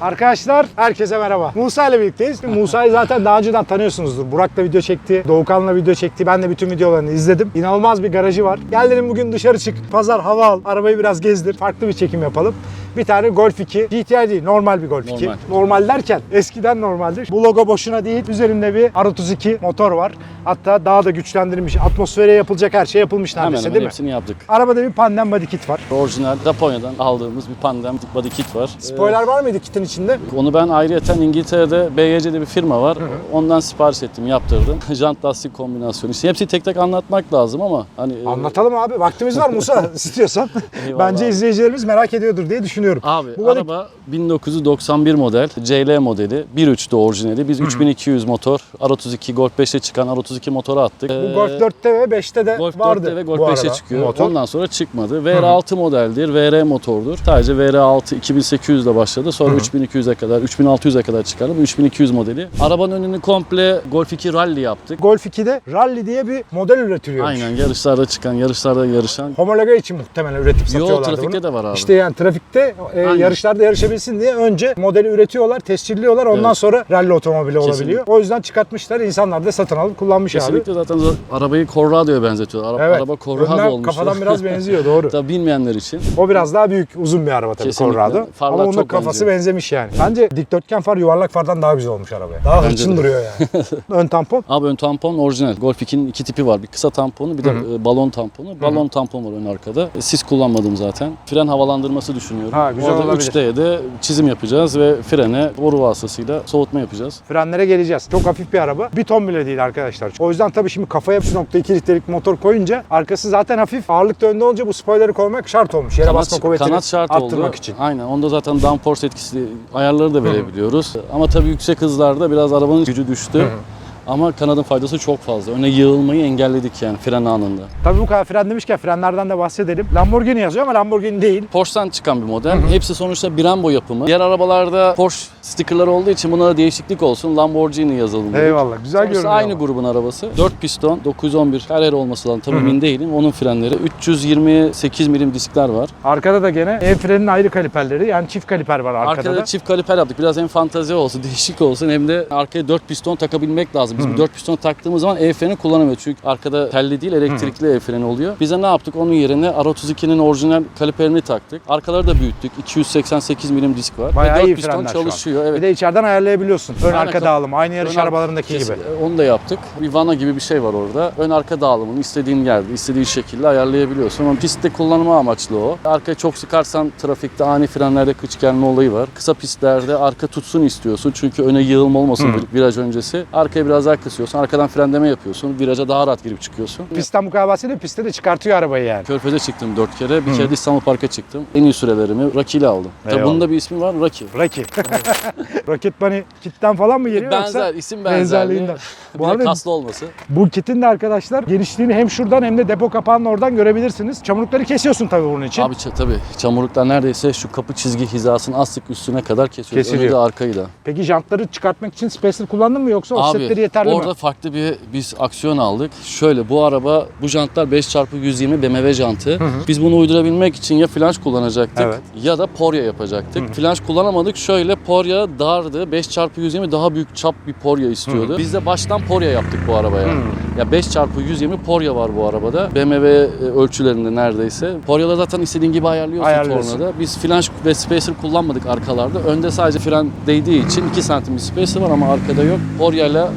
Arkadaşlar herkese merhaba. Musa ile birlikteyiz. Musa'yı zaten daha önceden tanıyorsunuzdur. Burak da video çekti, Doğukan'la video çekti. Ben de bütün videolarını izledim. İnanılmaz bir garajı var. Gel dedim bugün dışarı çık, pazar hava al, arabayı biraz gezdir. Farklı bir çekim yapalım. Bir tane Golf 2. GTI değil, normal bir Golf 2. Normal. Normal derken eskiden normaldir. Bu logo boşuna değil. Üzerinde bir R32 motor var. Hatta daha da güçlendirilmiş. Atmosfere yapılacak her şey yapılmış Hemen neredeyse hemen değil mi? hepsini yaptık. Arabada bir pandem body kit var. Orijinal Japonya'dan aldığımız bir pandem body kit var. Spoiler var mıydı kitin içinde? Ee, onu ben ayrıyeten İngiltere'de BYC'de bir firma var. Ondan sipariş ettim, yaptırdım. Jant lastik kombinasyonu. İşte hepsi tek tek anlatmak lazım ama hani e, Anlatalım abi. Vaktimiz var Musa istiyorsan. Eyvallah Bence izleyicilerimiz merak ediyordur diye düşünüyorum. Abi Bu araba 1991 model CL modeli 1.3'te orijinali. Biz 3200 motor R32 Golf 5'e çıkan R32 motoru attık. Bu Golf 4'te ve 5'te de Golf vardı 4'te ve Golf bu 5'e arada çıkıyor. motor. Ondan sonra çıkmadı. VR6 modeldir. VR motordur. Sadece VR6 2800 ile başladı. Sonra 3200'e kadar, 3600'e kadar çıkardı. Bu 3200 modeli. Arabanın önünü komple Golf 2 Rally yaptık. Golf 2'de Rally diye bir model üretiliyormuş. Aynen yarışlarda çıkan, yarışlarda yarışan. Homologa için muhtemelen üretip Yo satıyorlardı trafikte bunu. de var abi. İşte yani trafikte e, Aynen. yarışlarda yarışabilsin diye önce modeli üretiyorlar, tescilliyorlar. Ondan Evet. sonra rally otomobili Kesinlikle. olabiliyor. O yüzden çıkartmışlar. insanlar da satın alıp kullanmış Kesinlikle zaten za- arabayı Corrado'ya benzetiyorlar. Ara- abi. Evet. Araba Corrado olmuş. kafadan biraz benziyor doğru. Tabii bilmeyenler için. O biraz daha büyük, uzun bir araba tabii Kesinlikle. Corrado. Farlar Ama onun kafası benziyor. benzemiş yani. Bence dikdörtgen far yuvarlak fardan daha güzel olmuş arabaya. Daha Bence hırçın de. duruyor yani. Ön tampon. Abi ön tampon orijinal. Golf 2'nin iki tipi var. Bir kısa tamponu bir de e, balon tamponu. Balon tampon var ön arkada. E, Sis kullanmadım zaten. Fren havalandırması düşünüyorum. Ha, güzel Orada olabilir. 3D'ye de çizim yapacağız ve frene boru vasıtasıyla soğutma yapacağız. Frenlere geleceğiz. Çok hafif bir araba. Bir ton bile değil arkadaşlar. O yüzden tabii şimdi kafaya 3.2 litrelik motor koyunca arkası zaten hafif. Ağırlık da önde olunca bu spoiler'ı koymak şart olmuş. Yere basma kuvvetini kanat şart arttırmak oldu. için. Aynen. Onda zaten downforce etkisi ayarları da verebiliyoruz. Ama tabii yüksek hızlarda biraz arabanın gücü düştü. Ama kanadın faydası çok fazla. Öne yığılmayı engelledik yani fren anında. Tabii bu kadar fren demişken frenlerden de bahsedelim. Lamborghini yazıyor ama Lamborghini değil. Porsche'dan çıkan bir model. Hepsi sonuçta Brembo yapımı. Diğer arabalarda Porsche stickerları olduğu için bunlara değişiklik olsun. Lamborghini yazalım dedik. Eyvallah. Güzel Sonuçta görünüyor. aynı ama. grubun arabası. 4 piston, 911 Carrera olması lazım. Tabii emin değilim. Onun frenleri 328 milim diskler var. Arkada da gene el frenin ayrı kaliperleri. Yani çift kaliper var arkada, Arkada da. çift kaliper yaptık. Biraz hem fantazi olsun, değişik olsun hem de arkaya 4 piston takabilmek lazım. Biz bu 4 piston taktığımız zaman el freni kullanamıyoruz. Çünkü arkada telli değil elektrikli el freni oluyor. Biz de ne yaptık? Onun yerine R32'nin orijinal kaliperini taktık. Arkaları da büyüttük. 288 milim disk var. Bayağı Ve 4 iyi piston çalışıyor. Evet. Bir de içeriden ayarlayabiliyorsun. Ön Aynen, arka dağılımı. Aynı yarış Ön ar- arabalarındaki Kesin- gibi. Onu da yaptık. Bir vana gibi bir şey var orada. Ön arka dağılımını istediğin yerde, istediğin şekilde ayarlayabiliyorsun. Ama pistte kullanma amaçlı o. Arkaya çok sıkarsan trafikte ani frenlerde kıç gelme olayı var. Kısa pistlerde arka tutsun istiyorsun. Çünkü öne yığılma olmasın viraj öncesi. Arkaya biraz daha kısıyorsun. Arkadan frenleme yapıyorsun. Viraja daha rahat girip çıkıyorsun. Pistten bu bahsediyor. Pistte de çıkartıyor arabayı yani. Körfez'e çıktım dört kere. Bir kere de İstanbul Park'a çıktım. En iyi sürelerimi Rocky ile aldım. Tabii Eyvallah. bunun da bir ismi var Rocky. Rocky. Rocket Bunny kitten falan mı geliyor Benzer, yoksa? isim benzerliği. benzerliğinden. Bu de arada kaslı olması. bu kitin de arkadaşlar genişliğini hem şuradan hem de depo kapağının oradan görebilirsiniz. Çamurlukları kesiyorsun tabii bunun için. Abi ça- tabii çamurluklar neredeyse şu kapı çizgi hizasının az sık üstüne kadar kesiyoruz. Kesiliyor. Önü de arkayı da. Peki jantları çıkartmak için spacer kullandın mı yoksa offsetleri Abi yeterli orada mi? farklı bir biz aksiyon aldık. Şöyle bu araba bu jantlar 5x120 BMW jantı. Biz bunu uydurabilmek için ya flanş kullanacaktık Evet. ya da porya yapacaktık. Flanş kullanamadık. Şöyle porya dardı. 5x120 daha büyük çap bir porya istiyordu. Biz de baştan porya yaptık bu arabaya. Ya 5x120 porya var bu arabada. BMW e, ölçülerinde neredeyse. Poryaları zaten istediğin gibi ayarlıyorsun, Ayarlıyorsun. tornada. Biz flanş ve spacer kullanmadık arkalarda. Önde sadece fren değdiği için 2 santim bir spacer var ama arkada yok. Poryayla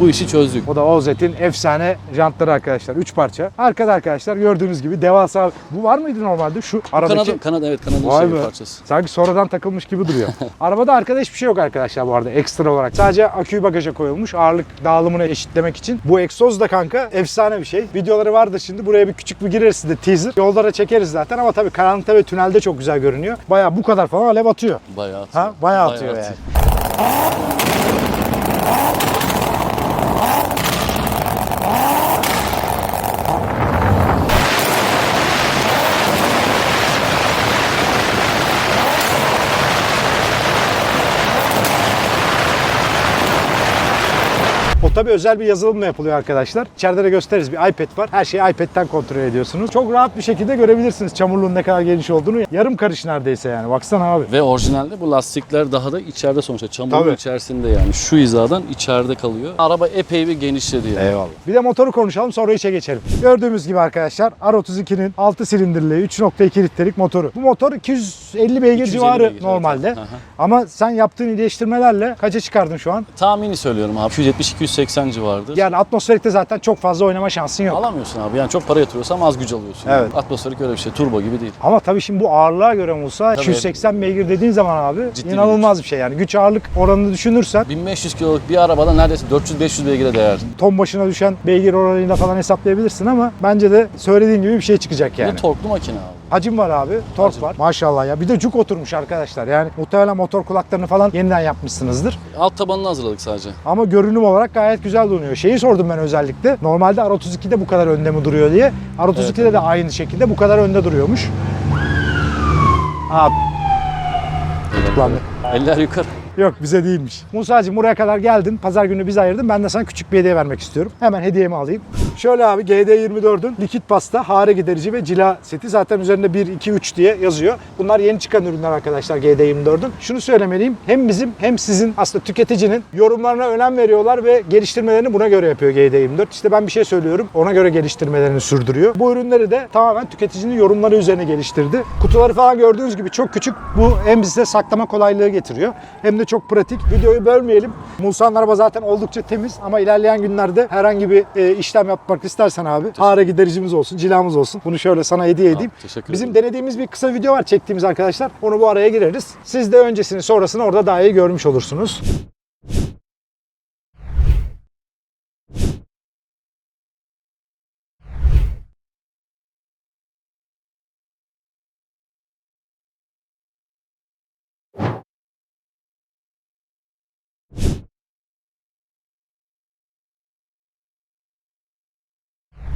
bu işi çözdük. O da Ozet'in efsane jantları arkadaşlar. 3 parça. Arkada arkadaşlar gördüğünüz gibi devasa. Bu var mıydı normalde şu aradaki? Kanadın, kanat evet kanadın Vay şey be. parçası. Sanki sonradan takılmış gibi duruyor. Arabada arkada hiçbir şey yok arkadaşlar bu arada ekstra olarak. Sadece aküyü bagaja koyulmuş ağırlık dağılımını eşitlemek için. Bu egzoz da kanka efsane bir şey. Videoları vardı şimdi. Buraya bir küçük bir gireriz size teaser. Yollara çekeriz zaten ama tabii karanlıkta ve tünelde çok güzel görünüyor. Baya bu kadar falan alev atıyor. Bayağı atıyor. Ha? Bayağı atıyor Bayağı yani. Tabii özel bir yazılımla yapılıyor arkadaşlar. İçeride de gösteririz. Bir iPad var. Her şeyi iPad'ten kontrol ediyorsunuz. Çok rahat bir şekilde görebilirsiniz çamurluğun ne kadar geniş olduğunu. Yarım karış neredeyse yani. Baksana abi. Ve orijinalde bu lastikler daha da içeride sonuçta. Çamurun Tabii. içerisinde yani. Şu hizadan içeride kalıyor. Araba epey bir genişledi yani. Eyvallah. Bir de motoru konuşalım sonra işe geçelim. Gördüğümüz gibi arkadaşlar R32'nin 6 silindirli 3.2 litrelik motoru. Bu motor 250 beygir 250 civarı beygir, evet. normalde. Aha. Ama sen yaptığın iyileştirmelerle kaça çıkardın şu an? Tahmini söylüyorum abi. 270-280 civarıdır. Yani atmosferikte zaten çok fazla oynama şansın yok. Alamıyorsun abi. Yani çok para yatırıyorsan az güç alıyorsun. Evet. Atmosferik öyle bir şey. Turbo gibi değil. Ama tabii şimdi bu ağırlığa göre Musa Tabii. 280 beygir dediğin zaman abi Ciddi inanılmaz bir, şey yani. Güç ağırlık oranını düşünürsen 1500 kiloluk bir arabada neredeyse 400-500 beygire değer. ton başına düşen beygir oranıyla falan hesaplayabilirsin ama bence de söylediğin gibi bir şey çıkacak Yani. yani. Ve torklu makine abi. Hacim var abi, tork Hacim. var. Maşallah ya. Bir de cuk oturmuş arkadaşlar. Yani muhtemelen motor kulaklarını falan yeniden yapmışsınızdır. Alt tabanını hazırladık sadece. Ama görünüm olarak gayet güzel duruyor. Şeyi sordum ben özellikle. Normalde R32'de bu kadar önde mi duruyor diye. R32'de Evet, de aynı şekilde bu kadar önde duruyormuş. Aa, tutuklandı. Eller yukarı. Yok bize değilmiş. Musa'cığım buraya kadar geldin. Pazar günü bizi ayırdın. Ben de sana küçük bir hediye vermek istiyorum. Hemen hediyemi alayım. Şöyle abi GD24'ün likit pasta, hare giderici ve cila seti. Zaten üzerinde 1, 2, 3 diye yazıyor. Bunlar yeni çıkan ürünler arkadaşlar GD24'ün. Şunu söylemeliyim. Hem bizim hem sizin aslında tüketicinin yorumlarına önem veriyorlar ve geliştirmelerini buna göre yapıyor GD24. İşte ben bir şey söylüyorum. Ona göre geliştirmelerini sürdürüyor. Bu ürünleri de tamamen tüketicinin yorumları üzerine geliştirdi. Kutuları falan gördüğünüz gibi çok küçük. Bu hem size saklama kolaylığı getiriyor hem de çok pratik. Videoyu bölmeyelim. Musa'nın araba zaten oldukça temiz ama ilerleyen günlerde herhangi bir e, işlem yapmak istersen abi hare gidericimiz olsun, cilamız olsun. Bunu şöyle sana hediye edeyim. teşekkür Bizim ederim. denediğimiz bir kısa video var çektiğimiz arkadaşlar. Onu bu araya gireriz. Siz de öncesini sonrasını orada daha iyi görmüş olursunuz.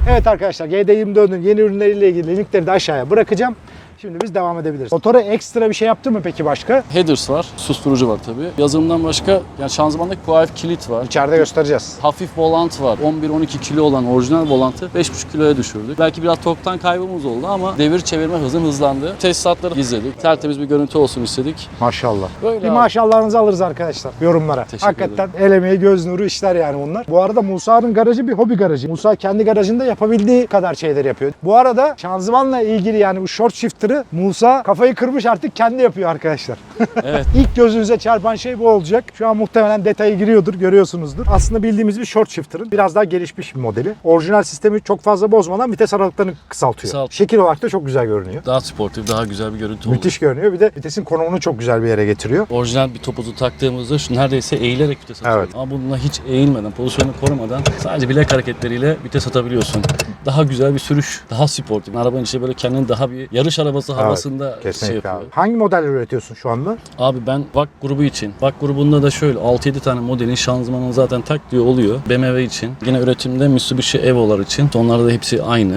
Evet arkadaşlar GD24'ün yeni ürünleriyle ilgili linkleri de aşağıya bırakacağım. Şimdi biz devam edebiliriz. Motora ekstra bir şey yaptı mı peki başka? Headers var. Susturucu var tabii. Yazılımdan başka yani şanzımandaki Kuayf kilit var. İçeride göstereceğiz. Hafif volant var. 11-12 kilo olan orijinal volantı 5,5 kiloya düşürdük. Belki biraz torktan kaybımız oldu ama devir çevirme hızın hızlandı. Tesisatları izledik. Tertemiz bir görüntü olsun istedik. Maşallah. Böyle bir abi. maşallahınızı alırız arkadaşlar yorumlara. Teşekkür Hakikaten el emeği göz nuru işler yani bunlar. Bu arada Musa'nın garajı bir hobi garajı. Musa kendi garajında yapabildiği kadar şeyler yapıyor. Bu arada şanzımanla ilgili yani bu short shifter'ı Musa kafayı kırmış artık kendi yapıyor arkadaşlar. Evet. İlk gözünüze çarpan şey bu olacak. Şu an muhtemelen detayı giriyordur, görüyorsunuzdur. Aslında bildiğimiz bir short shifter'ın biraz daha gelişmiş bir modeli. Orijinal sistemi çok fazla bozmadan vites aralıklarını kısaltıyor. Kısalt. Şekil olarak da çok güzel görünüyor. Daha sportif, daha güzel bir görüntü oldu. Müthiş görünüyor. Bir de vitesin konumunu çok güzel bir yere getiriyor. Orijinal bir topuzu taktığımızda şu neredeyse eğilerek vites atıyor. Evet. Ama bununla hiç eğilmeden, pozisyonunu korumadan sadece bilek hareketleriyle vites atabiliyorsun. Daha güzel bir sürüş, daha sportif. Arabanın içi böyle kendini daha bir yarış arabası havasında şey Kesinlikle yapıyor. abi. Hangi modeller üretiyorsun şu anda? Abi ben VAK grubu için. VAK grubunda da şöyle 6-7 tane modelin şanzımanı zaten tak diyor oluyor. BMW için. Yine üretimde Mitsubishi Evo'lar için. Onlarda da hepsi aynı.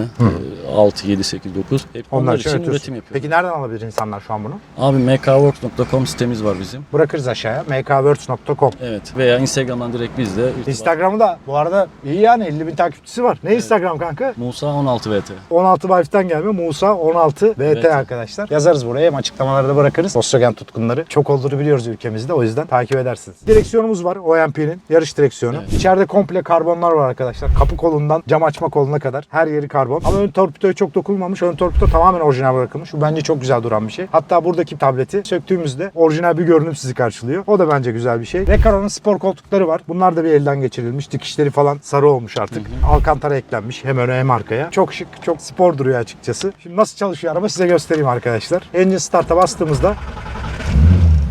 Ee, 6, 7, 8, 9. Hep onlar, Onlar için üretiyorsun. üretim yapıyor. Peki nereden alabilir insanlar şu an bunu? Abi mkworks.com sitemiz var bizim. Bırakırız aşağıya. mkworks.com Evet. Veya Instagram'dan direkt bizle. irtibat- Instagram'ı da bu arada iyi yani 50 bin takipçisi var. Ne Instagram kanka? Musa 16 VT. 16 Wife'den gelme Musa 16 VT Evet. arkadaşlar. Yazarız buraya hem açıklamaları da bırakırız. Volkswagen tutkunları çok olduğunu biliyoruz ülkemizde o yüzden takip edersiniz. Direksiyonumuz var OMP'nin yarış direksiyonu. Evet. İçeride komple karbonlar var arkadaşlar. Kapı kolundan cam açma koluna kadar her yeri karbon. Ama ön torpidoya çok dokunulmamış. Ön torpido tamamen orijinal bırakılmış. Bu bence çok güzel duran bir şey. Hatta buradaki tableti söktüğümüzde orijinal bir görünüm sizi karşılıyor. O da bence güzel bir şey. Recaro'nun spor koltukları var. Bunlar da bir elden geçirilmiş. Dikişleri falan sarı olmuş artık. Alcantara eklenmiş hem öne hem arkaya. Çok şık, çok spor duruyor açıkçası. Şimdi nasıl çalışıyor araba size göstereyim arkadaşlar. Engine start'a bastığımızda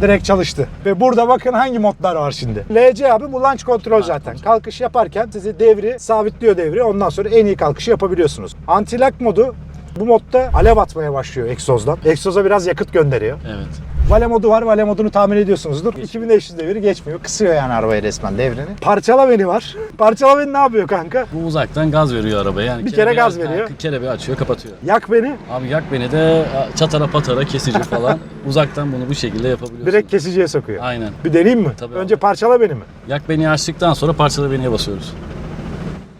direkt çalıştı. Ve burada bakın hangi modlar var şimdi. LC abi bu launch kontrol zaten. Kalkış yaparken sizi devri sabitliyor devri. Ondan sonra en iyi kalkışı yapabiliyorsunuz. Anti-lock modu bu modda alev atmaya başlıyor egzozdan. Egzoza biraz yakıt gönderiyor. Evet. Vale modu var. Vale modunu tahmin ediyorsunuzdur. 2500 deviri geçmiyor. Kısıyor yani arabayı resmen devrini. Parçala beni var. Parçala beni ne yapıyor kanka? Bu uzaktan gaz veriyor arabaya. Yani Bir kere gaz ha, veriyor. Kere bir açıyor kapatıyor. Yak beni. Abi yak beni de çatara patara kesici falan. uzaktan bunu bu şekilde yapabiliyorsun. Direkt kesiciye sokuyor. Aynen. Bir deneyeyim mi? Tabii Önce parçala beni mi? Yak beni açtıktan sonra parçala beniye basıyoruz.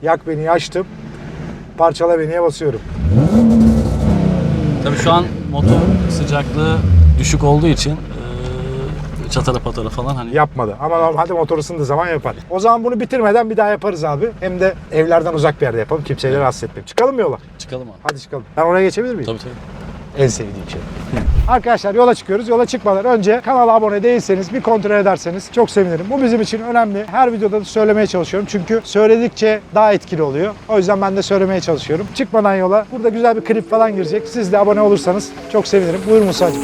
Yak beni açtım. Parçala beniye basıyorum. Tabii şu an motor sıcaklığı düşük olduğu için eee, çatara patara falan hani Yapmadı. Ama normalde motor ısındığı zaman yapar. O zaman bunu bitirmeden bir daha yaparız abi. Hem de evlerden uzak bir yerde yapalım. Kimseyi de rahatsız etmeyeyim. Çıkalım mı yola? çıkalım abi. Hadi çıkalım. Ben oraya geçebilir miyim? Tabii tabii. En sevdiğim şey. Arkadaşlar yola çıkıyoruz. Yola çıkmadan önce kanala abone değilseniz bir kontrol ederseniz çok sevinirim. Bu bizim için önemli. Her videoda da söylemeye çalışıyorum. Çünkü söyledikçe daha etkili oluyor. O yüzden ben de söylemeye çalışıyorum. Çıkmadan yola. Burada güzel bir klip falan girecek. Siz de abone olursanız çok sevinirim. Buyur Musa'cığım.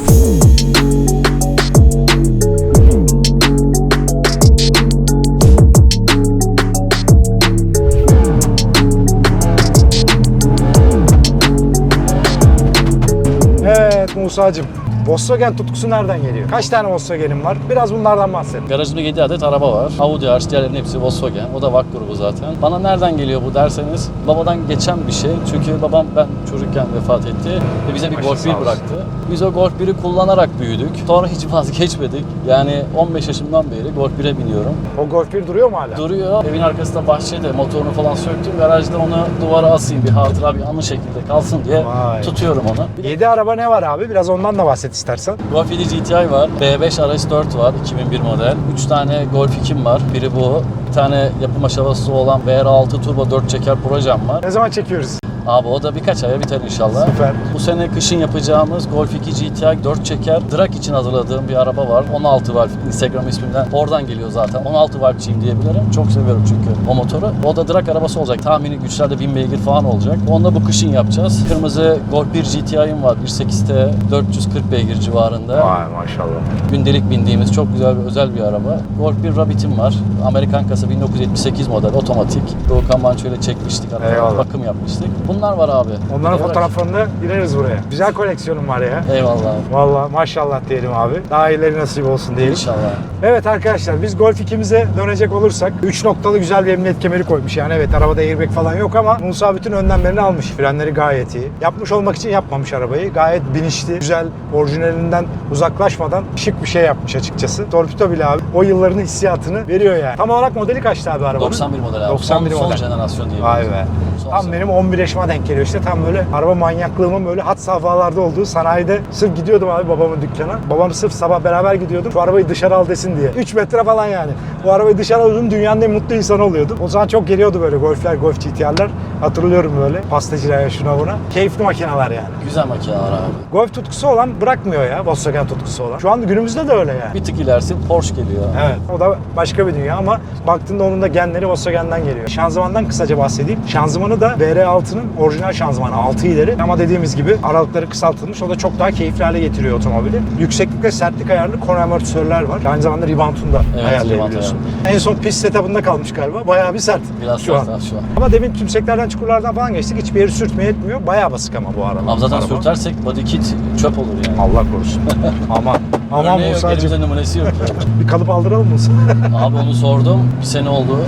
Musa'cığım. Volkswagen tutkusu nereden geliyor? Kaç tane Volkswagen'im var? Biraz bunlardan bahset. Garajımda 7 adet araba var. Audi hariç diğerlerinin hepsi Volkswagen. O da VAK grubu zaten. Bana nereden geliyor bu derseniz babadan geçen bir şey. Çünkü babam ben çocukken vefat etti ve bize bir Başın Golf sağ 1 olsun. bıraktı. Biz o Golf 1'i kullanarak büyüdük. Sonra hiç vazgeçmedik. Yani 15 yaşımdan beri Golf 1'e biniyorum. O Golf 1 duruyor mu hala? Duruyor. Evin arkasında bahçede motorunu falan söktüm. Garajda onu duvara asayım bir hatıra bir anı şekilde kalsın diye Vay. tutuyorum onu. Bir de 7 araba ne var abi? Biraz ondan da bahset istersen. 7 GTI var. B5 RS4 var. 2001 model. 3 tane Golf 2'm var. Biri bu. Bir tane yapım aşaması olan VR6 Turbo 4 çeker projem var. Ne zaman çekiyoruz? Abi o da birkaç aya biter inşallah. Süper. Bu sene kışın yapacağımız Golf 2 GTI 4 çeker drag için hazırladığım bir araba var. 16 valve Instagram ismimden. Oradan geliyor zaten. 16 valveciyim diyebilirim. Çok seviyorum çünkü o motoru. O da drag arabası olacak. Tahmini güçlerde 1000 beygir falan olacak. Onu da bu kışın yapacağız. Kırmızı Golf 1 GTI'm var. 1.8T 440 beygir civarında. Vay maşallah. Gündelik bindiğimiz çok güzel bir özel bir araba. Golf 1 Rabbit'im var. Amerikan kasa 1978 model otomatik. Doğukan Manço ile çekmiştik. Eyvallah. Bakım yapmıştık. Bunlar var abi. Onların Evrak. fotoğraflarını gireriz buraya. Güzel koleksiyonum var ya. Eyvallah abi. Vallahi maşallah diyelim abi. Daha iyileri nasip olsun diyelim. İnşallah. Evet arkadaşlar biz Golf 2'mize dönecek olursak 3 noktalı güzel bir emniyet kemeri koymuş. Yani evet arabada airbag falan yok ama Musa bütün önlemlerini almış. Frenleri gayet iyi. Yapmış olmak için yapmamış arabayı. Gayet binişli, güzel, orijinalinden uzaklaşmadan şık bir şey yapmış açıkçası. Torpido bile abi o yılların hissiyatını veriyor yani. Tam olarak modeli kaçtı abi arabanın? 91 model abi. 91 son, model. Son jenerasyon diyebiliriz. Vay be. Son Tam benim 11 yaşıma denk geliyor işte tam böyle araba manyaklığımın böyle hat safhalarda olduğu sanayide sırf gidiyordum abi babamın dükkana. Babam sırf sabah beraber gidiyordum. Şu arabayı dışarı al desin diye. 3 metre falan yani. Bu arabayı dışarı alıyordum dünyanın en mutlu insanı oluyordum. O zaman çok geliyordu böyle golfler, golf GTR'ler. Hatırlıyorum böyle. Pastacılara şuna buna. Keyifli makineler yani. Güzel makineler abi. Golf tutkusu olan bırakmıyor ya Volkswagen tutkusu olan. Şu an günümüzde de öyle yani. Bir tık ilerisi Porsche geliyor. Evet. O da başka bir dünya ama baktığında onun da genleri Volkswagen'den geliyor. Şanzımandan kısaca bahsedeyim. Şanzımanı da VR6'nın orijinal şanzımanı 6 ileri ama dediğimiz gibi aralıkları kısaltılmış. O da çok daha keyifli hale getiriyor otomobili. Yükseklik ve sertlik ayarlı konu amortisörler var. Aynı zamanda ribantunu da Evet, ayarlayabiliyorsun. En son pist setup'ında kalmış galiba. Bayağı bir sert Biraz şu an. şu an. Ama demin tümseklerden çukurlardan falan geçtik. Hiçbir yeri sürtmeye etmiyor. Bayağı basık ama bu araba. Abi zaten Araba. sürtersek body kit çöp olur yani. Allah korusun. aman. Aman Örneği Musa'cığım. elimizde numunesi yok. Bir kalıp aldıralım mı? Abi onu sordum. Bir sene oldu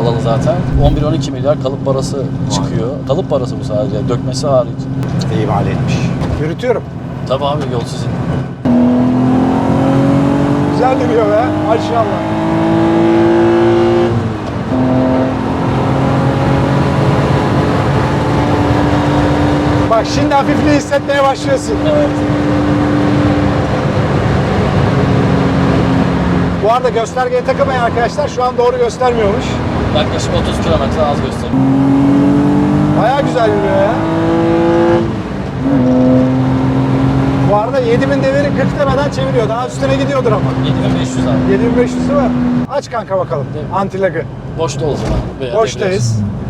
alalı zaten. 11-12 milyar kalıp parası çıkıyor. Kalıp parası bu sadece. Dökmesi hariç. İyi mal etmiş. Yürütüyorum. Tabii abi yol sizin. Güzel duruyor be. Maşallah. Bak şimdi hafifliği hissetmeye başlıyorsun. Evet. Bu arada göstergeye takılmayın arkadaşlar. Şu an doğru göstermiyormuş. Yaklaşık 30 kilometre az gösteriyor. Baya güzel yürüyor ya. Bu arada 7000 deviri 40 demeden çeviriyor. Daha üstüne gidiyordur ama. 7500 abi. 7500 değil mi? Aç kanka bakalım. Antilagı. Boşta o zaman. Veya Boştayız. Ben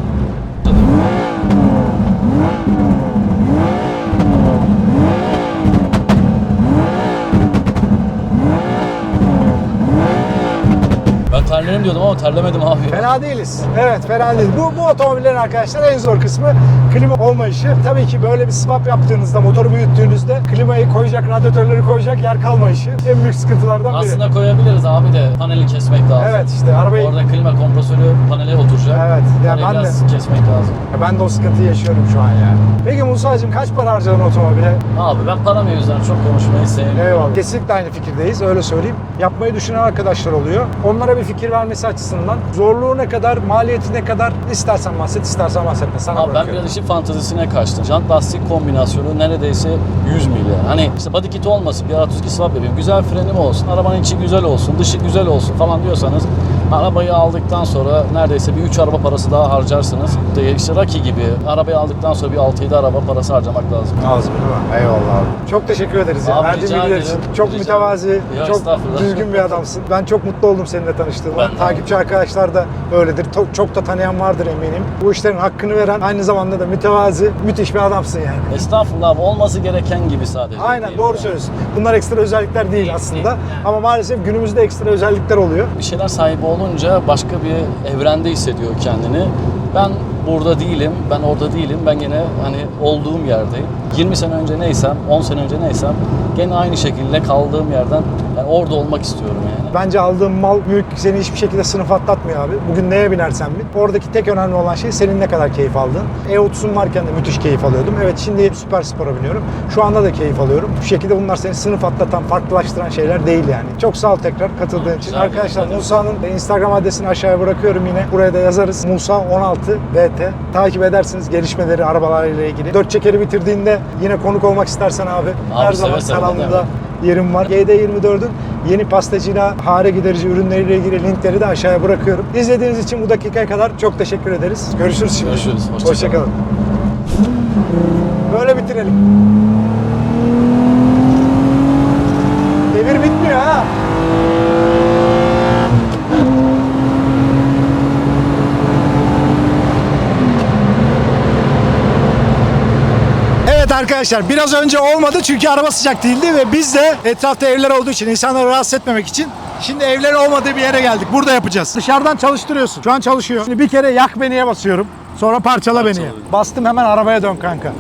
terlerim diyordum ama terlemedim abi. Fena değiliz. Evet fena değil. Bu, bu otomobillerin arkadaşlar en zor kısmı klima olmayışı. Tabii ki böyle bir swap yaptığınızda, motoru büyüttüğünüzde klimayı koyacak, radyatörleri koyacak yer kalmayışı en büyük sıkıntılardan biri. Aslında koyabiliriz abi de paneli kesmek lazım. Evet işte arabayı... Orada klima kompresörü panele oturacak. Evet, ya Orayı ben de- biraz kesmek lazım. Ben de o sıkıntıyı yaşıyorum şu an yani. Peki Musa'cığım kaç para harcadın otomobile? Abi ben para mevzudan çok konuşmayı sevmiyorum. Eyvallah. Kesinlikle aynı fikirdeyiz öyle söyleyeyim. Yapmayı düşünen arkadaşlar oluyor. Onlara bir fikir vermesi açısından zorluğu ne kadar, maliyeti ne kadar istersen bahset, istersen bahsetme. Sana Abi ben bırakıyorum. biraz işin fantezisine kaçtım. Jant lastik kombinasyonu neredeyse 100 milyar. Hani işte body kit olmasın, bir R32 swap yapayım. Güzel frenim olsun, arabanın içi güzel olsun, dışı güzel olsun falan diyorsanız arabayı aldıktan sonra neredeyse bir 3 araba parası daha harcarsınız. İşte işte Rocky gibi arabayı aldıktan sonra bir 6-7 araba parası harcamak lazım. Lazım değil mi? Eyvallah abi. Çok teşekkür ederiz. Abi Verdiğin rica bilgiler ederim. için. Çok Rica mütevazi. Ya çok estağfurullah. düzgün bir adamsın. Ben çok mutlu oldum seninle tanıştığıma. Ben de. Takipçi arkadaşlar da öyledir. To- Çok da tanıyan vardır eminim. Bu işlerin hakkını veren, aynı zamanda da mütevazi, müthiş bir adamsın yani. Estağfurullah abi olması gereken gibi sadece. Aynen Değil doğru yani. söylüyorsun. Bunlar ekstra özellikler değil aslında. Ama maalesef günümüzde ekstra özellikler oluyor. bir şeyler sahibi olunca başka bir evrende hissediyor kendini. Ben burada değilim, ben orada değilim. Ben gene hani olduğum yerdeyim. 20 sene önce neysem, 10 sene önce neysem gene aynı şekilde kaldığım yerden yani orada olmak istiyorum yani. Bence aldığın mal, mülk seni hiçbir şekilde sınıf atlatmıyor abi. Bugün neye binersen bin. Oradaki tek önemli olan şey senin ne kadar keyif aldığın. E30'un varken de müthiş keyif alıyordum. Evet şimdi süper spora biniyorum. Şu anda da keyif alıyorum. Bu şekilde bunlar seni sınıf atlatan, farklılaştıran şeyler değil yani. Çok sağ ol tekrar katıldığın için. Güzel, Arkadaşlar güzel. Musa'nın Instagram adresini aşağıya bırakıyorum yine. Buraya da yazarız. Musa 16 VT. Takip edersiniz gelişmeleri arabalarıyla ilgili. Dört çekeri bitirdiğinde yine konuk olmak istersen abi. her seve zaman kanalımda yerim var. GD24'ün yeni pastacıyla hare giderici ürünleriyle ilgili linkleri de aşağıya bırakıyorum. İzlediğiniz için bu dakikaya kadar çok teşekkür ederiz. Görüşürüz şimdi. Görüşürüz, hoşça Hoşça kalın. Böyle bitirelim. Devir bitmiyor ha. Evet arkadaşlar biraz önce olmadı çünkü araba sıcak değildi ve biz de etrafta evler olduğu için insanları rahatsız etmemek için şimdi evlerin olmadığı bir yere geldik. Burada yapacağız. Dışarıdan çalıştırıyorsun. Şu an çalışıyor. Şimdi bir kere yak beniye basıyorum. Sonra parçala beniye. Parçala beni. Bastım hemen arabaya dön kanka.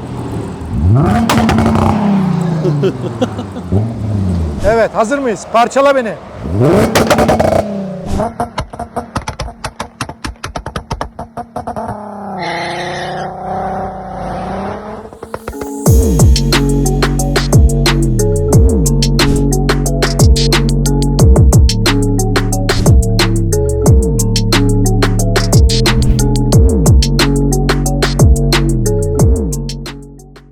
evet hazır mıyız? Parçala beni.